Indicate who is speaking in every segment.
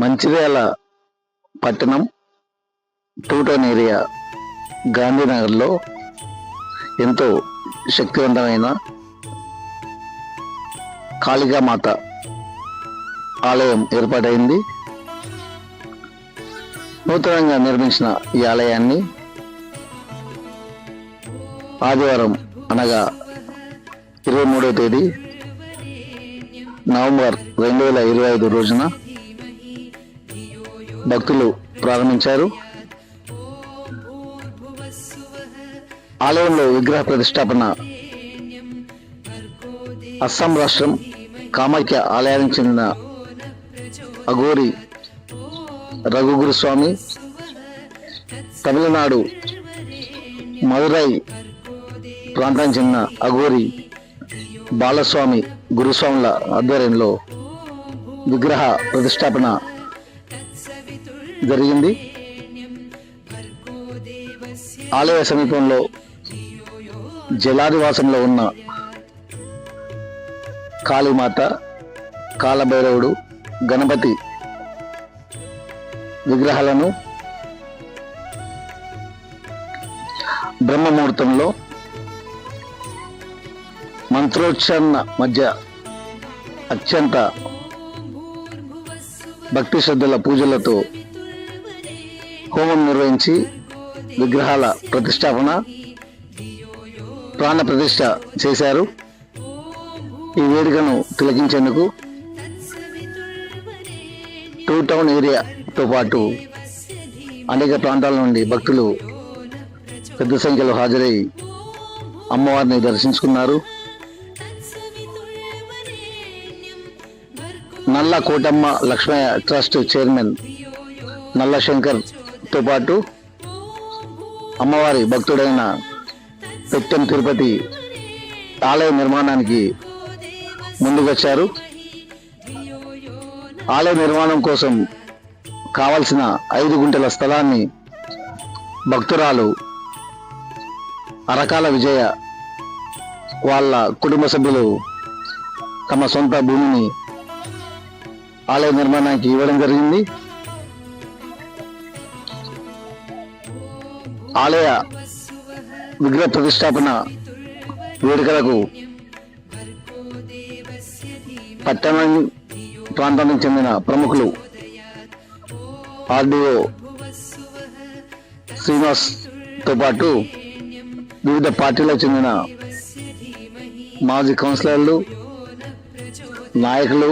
Speaker 1: మంచిర్యాల పట్టణం two town area గాంధీనగర్లో ఎంతో శక్తివంతమైన కాళికామాత ఆలయం ఏర్పాటైంది. నూతనంగా నిర్మించిన ఈ ఆలయాన్ని ఆదివారం అనగా ఇరవై మూడవ తేదీ నవంబర్ రెండు వేల ఇరవై ఐదు రోజున భక్తులు ప్రారంభించారు. ఆలయంలో విగ్రహ ప్రతిష్టాపన. అస్సాం రాష్ట్రం కామాఖ్య ఆలయానికి చెందిన అఘోరి రఘుగురు స్వామి తమిళనాడు మదురై ప్రాంతానికి చెందిన అఘోరి బాలస్వామి గురుస్వాముల ఆధ్వర్యంలో విగ్రహ ప్రతిష్టాపన జరిగింది. ఆలయ సమీపంలో జలాదివాసంలో ఉన్న కాళీమాత కాలభైరవుడు గణపతి విగ్రహాలను బ్రహ్మముహూర్తంలో మంత్రోచ్చరణ మధ్య అత్యంత భక్తి శ్రద్ధల పూజలతో హోమం నిర్వహించి విగ్రహాల ప్రతిష్టాపన ప్రాణ ప్రతిష్ట చేశారు. ఈ వేడుకను తిలకించేందుకు టూ టౌన్ ఏరియాతో పాటు అనేక ప్రాంతాల నుండి భక్తులు పెద్ద సంఖ్యలో హాజరై అమ్మవారిని దర్శించుకున్నారు. నల్ల కోటమ్మ లక్ష్మయ్య ట్రస్ట్ చైర్మన్ నల్ల శంకర్ తో పాటు అమ్మవారి భక్తుడైన పెట్టెం తిరుపతి ఆలయ నిర్మాణానికి ముందుకొచ్చారు. ఆలయ నిర్మాణం కోసం కావలసిన ఐదు గుంటల స్థలాన్ని భక్తురాలు అరకాల విజయ వాళ్ళ కుటుంబ సభ్యులు తమ సొంత భూమిని ఆలయ నిర్మాణానికి ఇవ్వడం జరిగింది. ఆలయ విగ్రహ ప్రతిష్టాపన వేడుకలకు పట్టణ ప్రాంతానికి చెందిన ప్రముఖులు ఆర్డీఓ శ్రీనివాస్తో పాటు వివిధ పార్టీలకు చెందిన మాజీ కౌన్సిలర్లు నాయకులు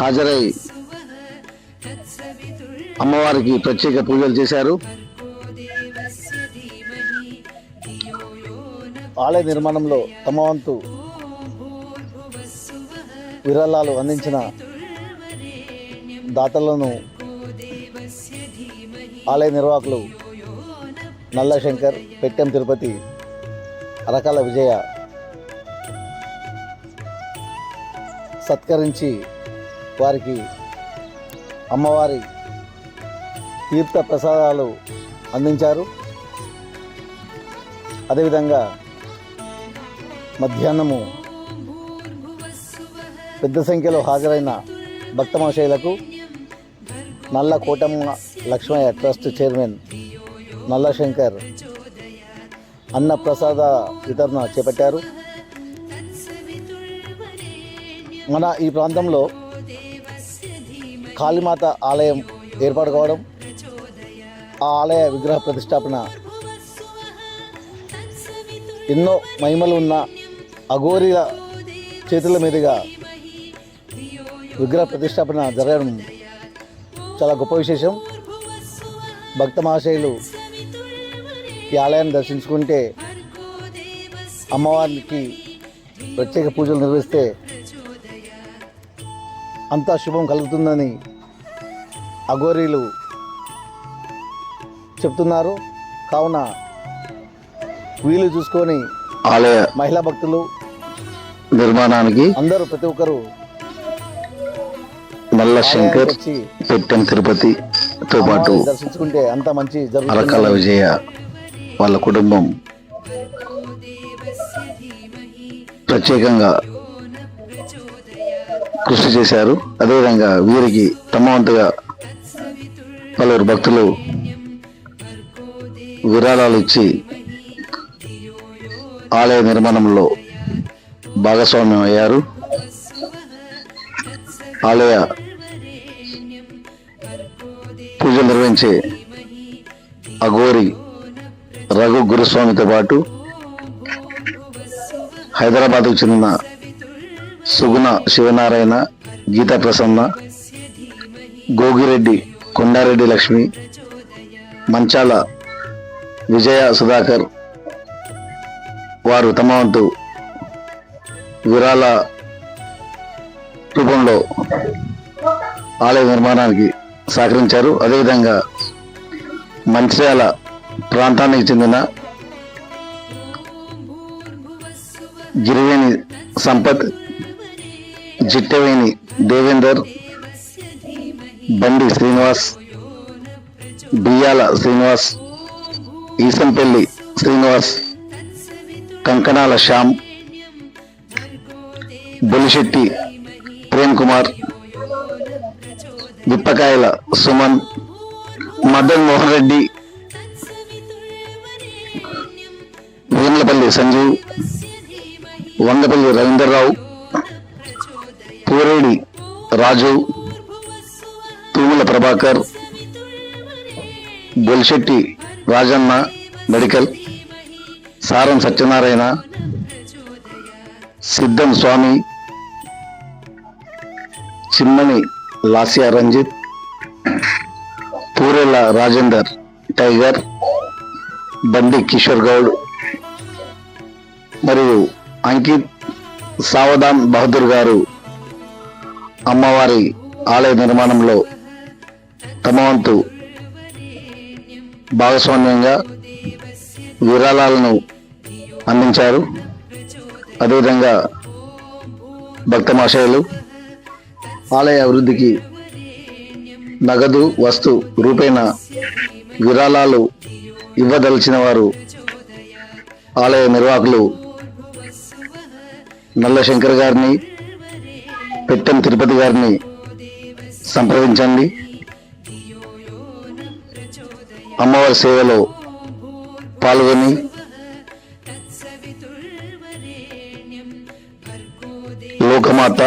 Speaker 1: హాజరై అమ్మవారికి ప్రత్యేక పూజలు చేశారు. ఆలయ నిర్మాణంలో తమ వంతు విరాళాలు అందించిన దాతలను ఆలయ నిర్వాహకులు నల్ల శంకర్ పెట్టెం తిరుపతి రకాల విజయ సత్కరించి వారికి అమ్మవారి తీర్థ ప్రసాదాలు అందించారు. అదేవిధంగా మధ్యాహ్నము పెద్ద సంఖ్యలో హాజరైన భక్తమహాశయులకు నల్ల కోటమ్మ లక్ష్మయ్య ట్రస్ట్ చైర్మన్ నల్ల శంకర్ అన్న ప్రసాద వితరణ చేపట్టారు. మన ఈ ప్రాంతంలో కాళీమాత ఆలయం ఏర్పాటు కావడం ఆ ఆలయ విగ్రహ ప్రతిష్టాపన ఎన్నో మహిమలు ఉన్న అఘోరిల చేతుల మీదుగా విగ్రహ ప్రతిష్టాపన జరగడం చాలా గొప్ప విశేషం. భక్త మహాశయులు ఈ ఆలయాన్ని దర్శించుకుంటే అమ్మవారికి ప్రత్యేక పూజలు నిర్వహిస్తే అంతా శుభం కలుగుతుందని అఘోరీలు చెప్తున్నారు. కావున వీలు చూసుకొని
Speaker 2: ఆలయ
Speaker 1: మహిళా భక్తులు
Speaker 2: నిర్మాణానికి
Speaker 1: అందరూ ప్రతి ఒక్కరు
Speaker 2: నల్ల శంకర్ పెట్టెం తిరుపతితో పాటు
Speaker 1: అమ్మవారిని దర్శించుకుంటే అంత మంచి
Speaker 2: అరకాల విజయ వాళ్ళ కుటుంబం ప్రత్యేకంగా కృషి చేశారు. అదేవిధంగా వీరికి తమ వంతుగా పలువురు భక్తులు విరాళాలు ఇచ్చి ఆలయ నిర్మాణంలో భాగస్వామ్యం అయ్యారు. ఆలయ పూజలు నిర్వహించే అఘోరి రఘు గురుస్వామితో పాటు హైదరాబాద్కు చెందిన సుగుణ శివనారాయణ గీతా ప్రసన్న గోగిరెడ్డి కొండారెడ్డి లక్ష్మి మంచాల విజయ సుధాకర్ వారు తమ వంతు విరాళ రూపంలో ఆలయ నిర్మాణానికి సహకరించారు. అదేవిధంగా మంచిర్యాల ప్రాంతానికి చెందిన గిరివేణి సంపత్ జిట్టవేణి దేవేందర్ బండి శ్రీనివాస్ బియ్యాల శ్రీనివాస్ ఈసంపల్లి శ్రీనివాస్ కంకణాల శ్యామ్ బొలిశెట్టి ప్రేమ్ కుమార్ విప్పకాయల సుమన్ మదన్ మోహన్ రెడ్డి వేములపల్లి సంజీవ్ వంగపల్లి రవీందర్రావు పూరేడి రాజు తూముల ప్రభాకర్ బొలిశెట్టి రాజన్న మెడికల్ సారం సత్యనారాయణ సిద్ధం స్వామి చిమ్మని లాసియా రంజిత్ పూరెల రాజేందర్ టైగర్ బండి కిషోర్ గౌడ్ మరియు అంకిత్ సావధాన్ బహదూర్ గారు అమ్మవారి ఆలయ నిర్మాణంలో తమ వంతు భాగస్వామ్యంగా విరాళాలను అందించారు. అదేవిధంగా భక్తమాశయులు ఆలయ అభివృద్ధికి నగదు వస్తు రూపేణ విరాళాలు ఇవ్వదలిచిన వారు ఆలయ నిర్వాహకులు నల్ల శంకర్ గారిని పెట్టెం తిరుపతి గారిని సంప్రదించండి. అమ్మవారి సేవలో పాల్గొని లోకమాత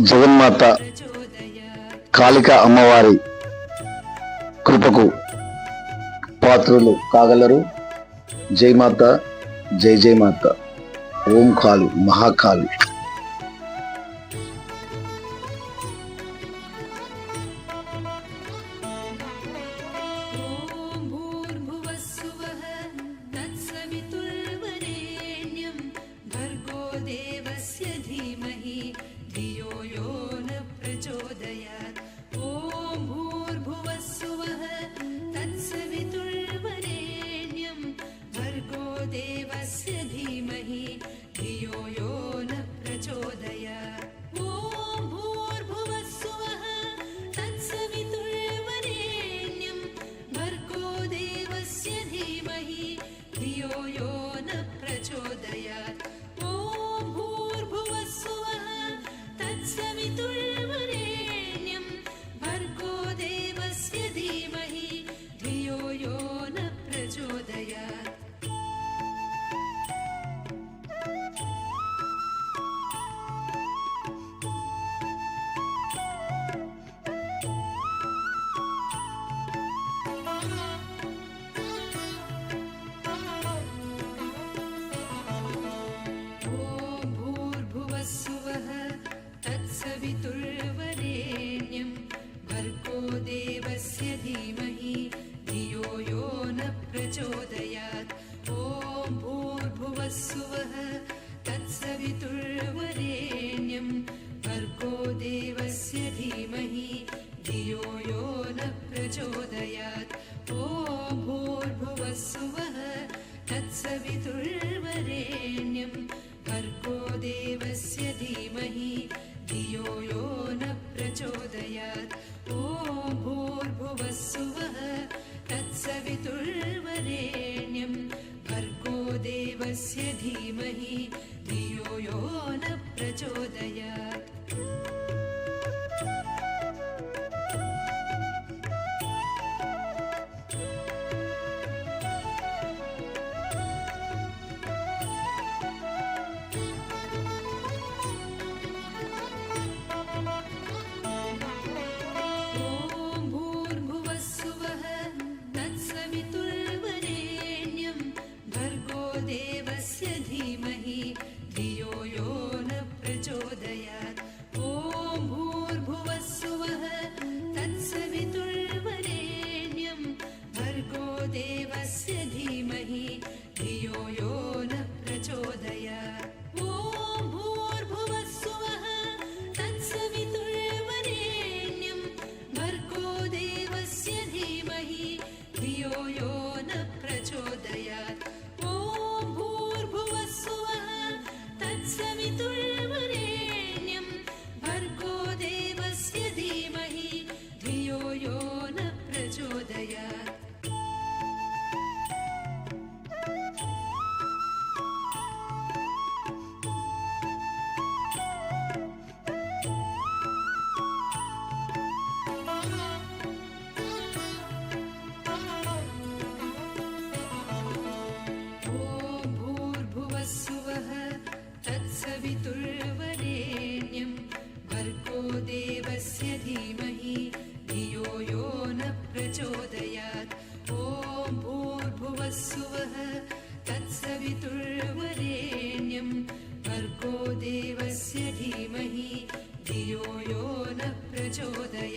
Speaker 2: జగన్మాత కాళిక అమ్మవారి కృపకు పాత్రులు కాగలరు. జై మాత జై జై మాత. ఓం కాళి మహాకాళి
Speaker 3: भूर्भुवः सुवः तत्सवितुर्वरेण्यं भर्गो देवस्य धीमहि धियो यो न प्रचोदयात्
Speaker 2: to the